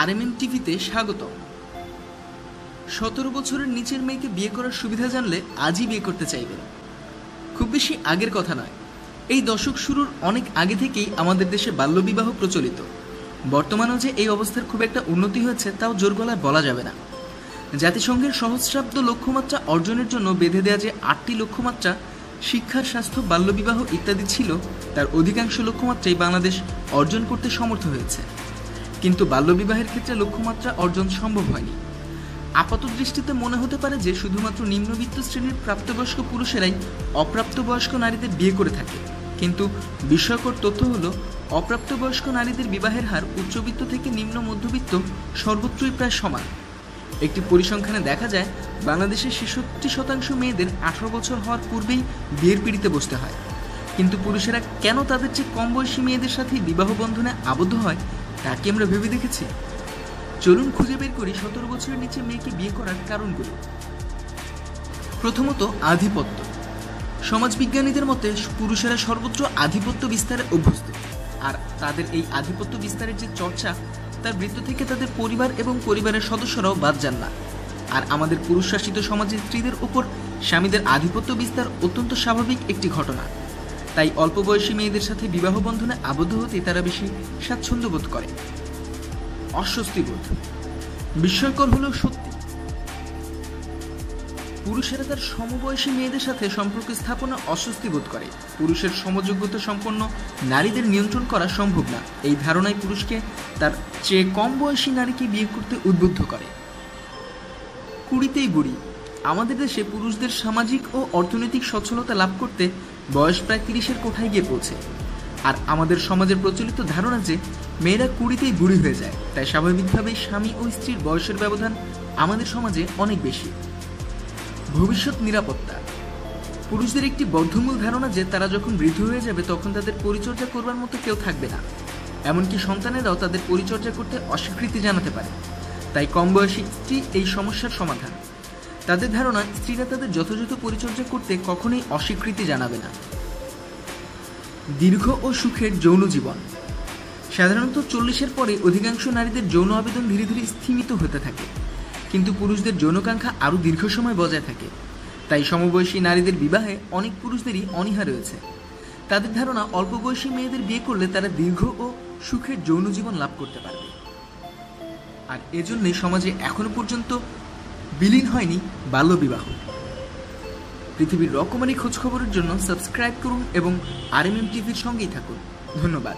RMM টিভিতে স্বাগত। সতেরো বছরের নিচের মেয়েকে বিয়ে করার সুবিধা জানলে আজই বিয়ে করতে চাইবেন। খুব বেশি আগের কথা নয়। এই দশক শুরুর অনেক আগে থেকেই আমাদের দেশে বাল্যবিবাহ প্রচলিত। বর্তমানেও যে এই অবস্থার খুব একটা উন্নতি হয়েছে, তাও জোর গলায় বলা যাবে না। জাতিসংঘের সহস্রাব্দ লক্ষ্যমাত্রা অর্জনের জন্য বেঁধে দেওয়া যে আটটি লক্ষ্যমাত্রা শিক্ষা স্বাস্থ্য, বাল্যবিবাহ ইত্যাদি ছিল, তার অধিকাংশ লক্ষ্যমাত্রাই বাংলাদেশ অর্জন করতে সমর্থ হয়েছে। কিন্তু বাল্যবিবাহের ক্ষেত্রে লক্ষ্যমাত্রা অর্জন সম্ভব হয়নি। আপাত দৃষ্টিতে মনে হতে পারে যে শুধুমাত্র নিম্নবিত্ত শ্রেণির প্রাপ্তবয়স্ক পুরুষেরাই অপ্রাপ্তবয়স্ক নারীদের বিয়ে করে থাকে। কিন্তু বিস্ময়কর তথ্য হলো, অপ্রাপ্তবয়স্ক নারীদের বিবাহের হার উচ্চবিত্ত থেকে নিম্ন মধ্যবিত্ত সর্বত্রই প্রায় সমান। একটি পরিসংখ্যানে দেখা যায় বাংলাদেশের ছেষট্টি শতাংশ মেয়েদের আঠারো বছর হওয়ার পূর্বেই বিয়ের পিড়িতে বসতে হয়। কিন্তু পুরুষেরা কেন তাদের চেয়ে কম বয়সী মেয়েদের সাথে বিবাহ বন্ধনে আবদ্ধ হয় তা কি আমরা ভেবে দেখেছি। চলুন খুঁজে বের করি সতেরো বছরের নিচে মেয়েকে বিয়ে করার কারণগুলো। প্রথমত, আধিপত্য। সমাজবিজ্ঞানীদের মতে পুরুষেরা সর্বত্র আধিপত্য বিস্তারে অভ্যস্ত। আর তাদের এই আধিপত্য বিস্তারের যে চর্চা, তার বৃত্ত থেকে তাদের পরিবার এবং পরিবারের সদস্যরাও বাদ যান না। আর আমাদের পুরুষ শাসিত সমাজের স্ত্রীদের উপর স্বামীদের আধিপত্য বিস্তার অত্যন্ত স্বাভাবিক একটি ঘটনা। তাই অল্প বয়সী মেয়েদের সাথে বিবাহ বন্ধনে আবদ্ধ হতে তারা বেশি স্বাচ্ছন্দ্য বোধ করে। অস্বস্তি বোধ। বিস্ময়কর হলেও সত্যি। পুরুষেরা তার সমবয়সী মেয়েদের সাথে সম্পর্ক স্থাপনে অস্বস্তি বোধ করে। পুরুষের সমযোগ্যতা সম্পন্ন নারীদের নিয়ন্ত্রণ করা সম্ভব না। এই ধারণায় পুরুষকে তার চেয়ে কম বয়সী নারীকে বিয়ে করতে উদ্বুদ্ধ করে। কুড়িতেই বুড়ি। আমাদের দেশে পুরুষদের সামাজিক ও অর্থনৈতিক সচ্ছলতা লাভ করতে বয়স প্রায় তিরিশের কোঠায় গিয়ে পৌঁছে। আর আমাদের সমাজের প্রচলিত ধারণা যে মেয়েরা কুড়িতেই বুড়ি হয়ে যায়, তাই স্বাভাবিকভাবেই স্বামী ও স্ত্রীর বয়সের ব্যবধান আমাদের সমাজে অনেক বেশি। ভবিষ্যৎ নিরাপত্তা। পুরুষদের একটি বদ্ধমূল ধারণা যে তারা যখন বৃদ্ধ হয়ে যাবে তখন তাদের পরিচর্যা করবার মতো কেউ থাকবে না। এমনকি সন্তানেরাও তাদের পরিচর্যা করতে অস্বীকৃতি জানাতে পারে। তাই কম বয়সী এই সমস্যার সমাধান। তাদের ধারণা, স্ত্রীরা তাদের যথাযথ পরিচর্যা করতে কখনোই অস্বীকৃতি জানাবে না। দীর্ঘ ও সুখের যৌন জীবন। সাধারণত চল্লিশের পরে অধিকাংশ নারীদের যৌন আবেদন ধীরে ধীরে স্থিমিত হতে থাকে। কিন্তু পুরুষদের যৌনকাঙ্ক্ষা আরও দীর্ঘ সময় বজায় থাকে। তাই সমবয়সী নারীদের বিবাহে অনেক পুরুষদেরই অনীহা রয়েছে। তাদের ধারণা, অল্প বয়সী মেয়েদের বিয়ে করলে তারা দীর্ঘ ও সুখের যৌন জীবন লাভ করতে পারবে। আর এজন্যে সমাজে এখনও পর্যন্ত বিলীন হয়নি বাল্যবিবাহ পৃথিবীর রকমারি খোঁজখবরের জন্য সাবস্ক্রাইব করুন এবং আরএমএম টিভির সঙ্গেই থাকুন। ধন্যবাদ।